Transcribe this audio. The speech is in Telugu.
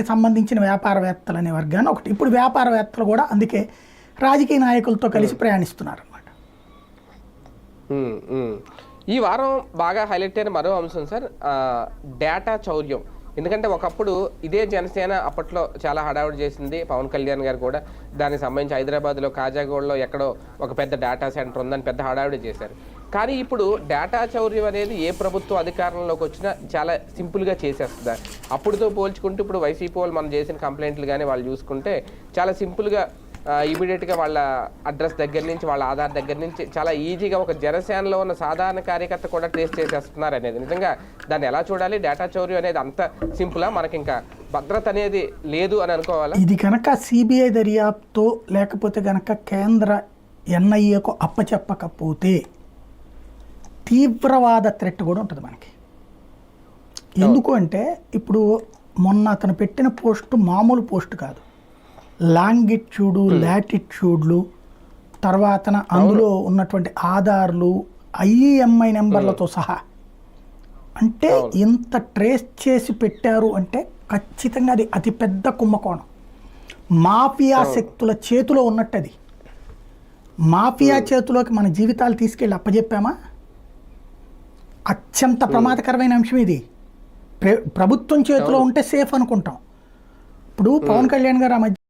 కి సంబంధించిన వ్యాపారవేత్తలు అనే వర్గాన్ని ఒకటి. ఇప్పుడు వ్యాపారవేత్తలు కూడా అందుకే రాజకీయ నాయకులతో కలిసి ప్రయాణిస్తున్నారు అనమాట ఉమ్, ఉమ్. ఈ వారం బాగా హైలైట్ అయిన మరో అంశం సార్ డేటా చౌర్యం. ఎందుకంటే ఒకప్పుడు ఇదే జనసేన అప్పట్లో చాలా హడావుడి చేసింది పవన్ కళ్యాణ్ గారు కూడా. దానికి సంబంధించి హైదరాబాద్లో కాజాగూడలో ఎక్కడో ఒక పెద్ద డేటా సెంటర్ ఉందని పెద్ద హడావుడి చేశారు. కానీ ఇప్పుడు డేటా చౌర్యం అనేది ఏ ప్రభుత్వ అధికారంలోకి వచ్చినా చాలా సింపుల్గా చేసేస్తుంది. అప్పుడుతో పోల్చుకుంటే ఇప్పుడు వైసీపీ వాళ్ళు మనం చేసిన కంప్లైంట్లు కానీ వాళ్ళు చూసుకుంటే చాలా సింపుల్గా ఇమీడియట్గా వాళ్ళ అడ్రస్ దగ్గర నుంచి వాళ్ళ ఆధార్ దగ్గర నుంచి చాలా ఈజీగా ఒక జనసేనలో ఉన్న సాధారణ కార్యకర్త కూడా ట్రేస్ చేసేస్తున్నారు అనేది. నిజంగా దాన్ని ఎలా చూడాలి? డేటా చౌర్యం అనేది అంత సింపులా మనకి ఇంకా భద్రత అనేది లేదు అని అనుకోవాలి? ఇది కనుక సిబిఐ దర్యాప్తు లేకపోతే కనుక కేంద్ర ఎన్ఐఏకు అప్పచెప్పకపోతే తీవ్రవాద థ్రెట్ కూడా ఉంటుంది మనకి. ఎందుకు అంటే ఇప్పుడు మొన్న అతను పెట్టిన పోస్ట్ మామూలు పోస్ట్ కాదు. లాంగిట్యూడు లాటిట్యూడ్లు తర్వాత అందులో ఉన్నటువంటి ఆధార్లు ఐఈఎంఐ నెంబర్లతో సహా. అంటే ఇంత ట్రేస్ చేసి పెట్టారు అంటే ఖచ్చితంగా అది అతిపెద్ద కుంభకోణం. మాఫియా శక్తుల చేతిలో ఉన్నట్టు అది మాఫియా చేతిలోకి మన జీవితాలు తీసుకెళ్ళి అప్పచెప్పామా అత్యంత ప్రమాదకరమైన అంశం ఇది. ప్ర- ప్రభుత్వం చేతిలో ఉంటే సేఫ్ అనుకుంటాం. ఇప్పుడు పవన్ కళ్యాణ్ గారు ఆ మధ్య